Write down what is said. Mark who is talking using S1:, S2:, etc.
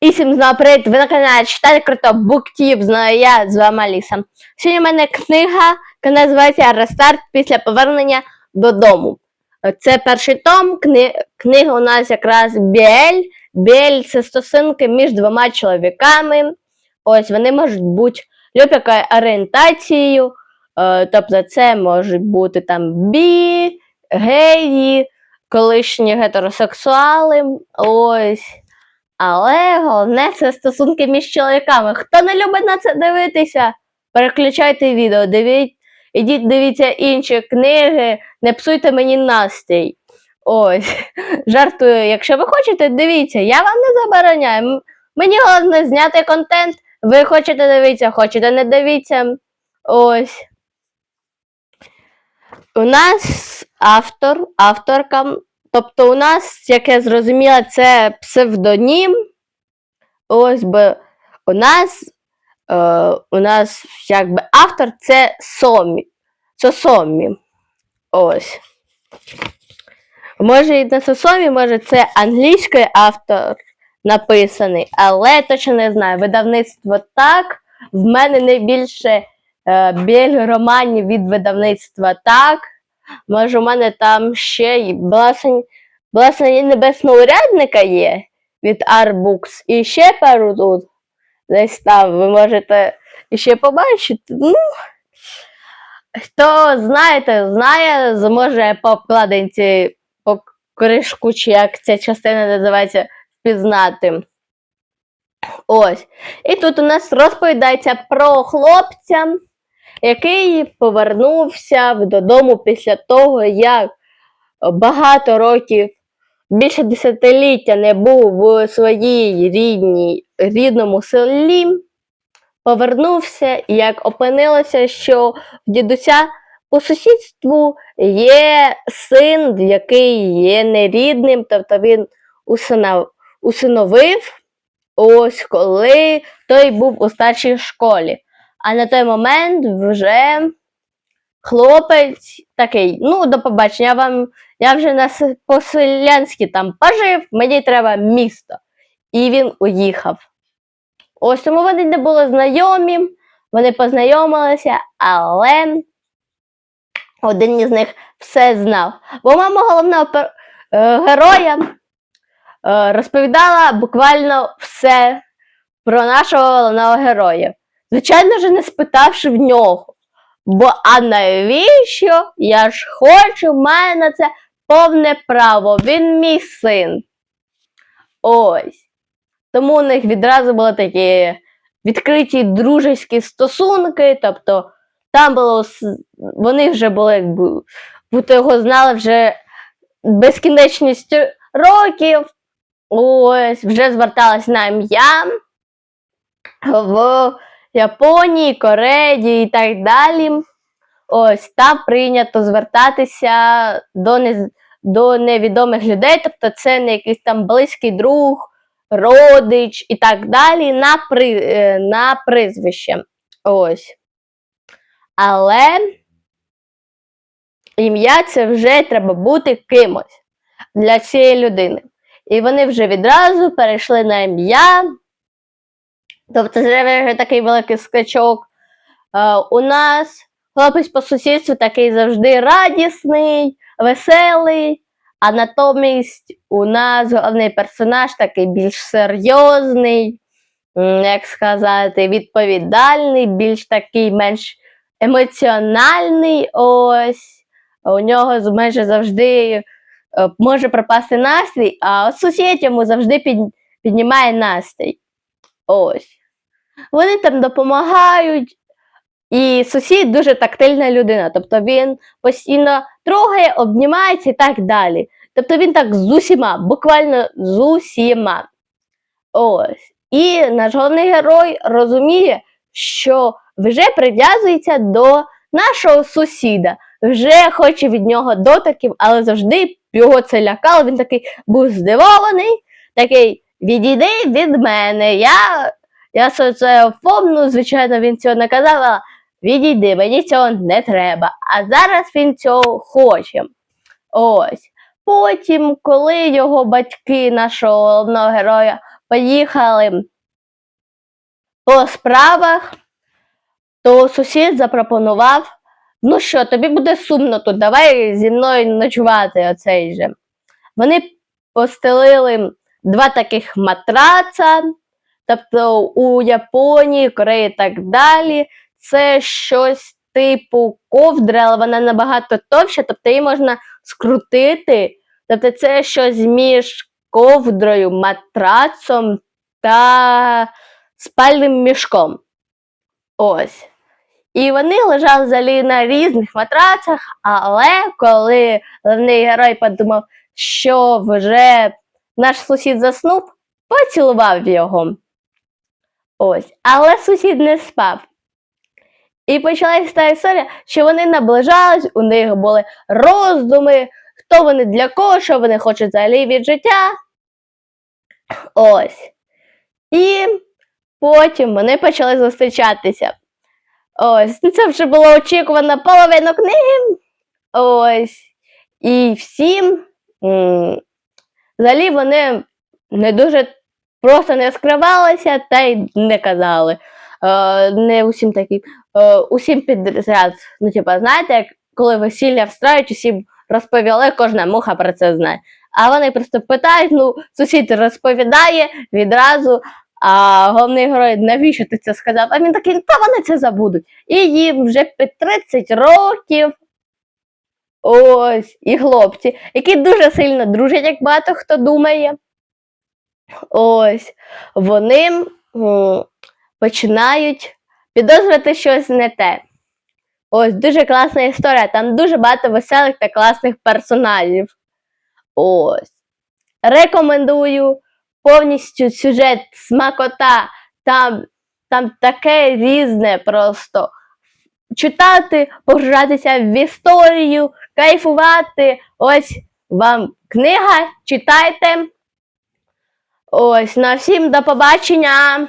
S1: І всім знову привіт! Ви на каналі Читати Круто Буктіп, знаю я, з вами Аліса. Сьогодні в мене книга, яка називається Рестарт після повернення додому. Це перший том, кни... книга у нас якраз Біель. Біель це стосунки між двома чоловіками. Ось вони можуть бути любякою орієнтацією, е, тобто це можуть бути там бі, геї, колишні гетеросексуали. Ось. Але головне це стосунки між чоловіками. Хто не любить на це дивитися, переключайте відео, дивіть, ідіть дивіться інші книги, не псуйте мені настрій. Ось, жартую. Якщо ви хочете, дивіться, я вам не забороняю. Мені головне зняти контент. Ви хочете дивитися, хочете не дивіться. Ось. У нас автор, авторка Тобто у нас, як я зрозуміла, це псевдонім. Ось бо у нас, е, у нас якби автор це Сомі. Це Сомі. Ось. Може, і не це Сомі, може, це англійський автор написаний, але точно не знаю. Видавництво так. В мене найбільше е, біль романів від видавництва так. Може, у мене там ще й Бласень, Небесного урядника є від Arbooks. І ще пару тут. Десь там ви можете ще побачити. Ну, хто знаєте, знає, зможе по обкладинці, по кришку, чи як ця частина називається, впізнати. Ось. І тут у нас розповідається про хлопця який повернувся додому після того, як багато років, більше десятиліття не був в своїй рідній, рідному селі, повернувся, і як опинилося, що в дідуся по сусідству є син, який є нерідним, тобто він усиновив, ось коли той був у старшій школі. А на той момент вже хлопець такий, ну, до побачення, вам я вже на по-селянськи там пожив, мені треба місто. І він уїхав. Ось тому вони не були знайомі, вони познайомилися, але один із них все знав. Бо мама головного е, героя е, розповідала буквально все про нашого головного героя. Звичайно ж, не спитавши в нього. Бо а навіщо? Я ж хочу, маю на це повне право. Він мій син. Ось. Тому у них відразу були такі відкриті дружеські стосунки. Тобто, там було вони вже були, якби, будто його знали вже безкінечність років. Ось, вже зверталась на ім'я Японії, Кореї і так далі. Ось там прийнято звертатися до, нез... до невідомих людей, тобто це не якийсь там близький друг, родич і так далі на, при... е, на прізвище. Ось. Але ім'я це вже треба бути кимось для цієї людини. І вони вже відразу перейшли на ім'я. Тобто це вже такий великий скачок. Е, у нас хлопець по сусідству такий завжди радісний, веселий, а натомість у нас головний персонаж такий більш серйозний, як сказати, відповідальний, більш такий менш емоціональний. Ось. У нього майже завжди е, може пропасти настрій, а от сусід йому завжди піднімає настрій. Ось. Вони там допомагають. І сусід дуже тактильна людина. Тобто він постійно трогає, обнімається і так далі. Тобто він так з усіма, буквально з усіма. Ось. І наш головний герой розуміє, що вже прив'язується до нашого сусіда, вже хоче від нього дотиків, але завжди його це лякало. Він такий був здивований, такий відійди від мене. Я я це- це звичайно, він цього не казав, але відійди, мені цього не треба. А зараз він цього хоче. Ось. Потім, коли його батьки нашого головного героя поїхали по справах, то сусід запропонував: ну що, тобі буде сумно тут, давай зі мною ночувати оцей же. Вони постелили два таких матраца, тобто у Японії, Кореї і так далі. Це щось типу ковдри, але вона набагато товща, тобто її можна скрутити. Тобто це щось між ковдрою, матрацом та спальним мішком. Ось. І вони лежали взагалі на різних матрацах, але коли головний герой подумав, що вже наш сусід заснув, поцілував його. Ось. Але сусід не спав. І почалася та історія, що вони наближались, у них були роздуми, хто вони для кого, що вони хочуть взагалі від життя. Ось. І потім вони почали зустрічатися. Ось, ну, це вже було очікувано половину книги. Ось. І всім. Взагалі вони не дуже просто не скривалися та й не казали. Е, не усім такі, е, усім підряд. Ну, типа, знаєте, як коли весілля встраюють, усім розповіли, кожна муха про це знає. А вони просто питають, ну, сусід розповідає відразу, а головний герой, навіщо ти це сказав? А він такий, та вони це забудуть. І їм вже під 30 років. Ось, і хлопці, які дуже сильно дружать, як багато хто думає. Ось, вони починають підозрювати щось не те. Ось, дуже класна історія. Там дуже багато веселих та класних персонажів. Ось. Рекомендую повністю сюжет, смакота. Там, там таке різне просто. Читати, погружатися в історію, кайфувати. Ось вам книга, читайте. Ось, на всім до побачення.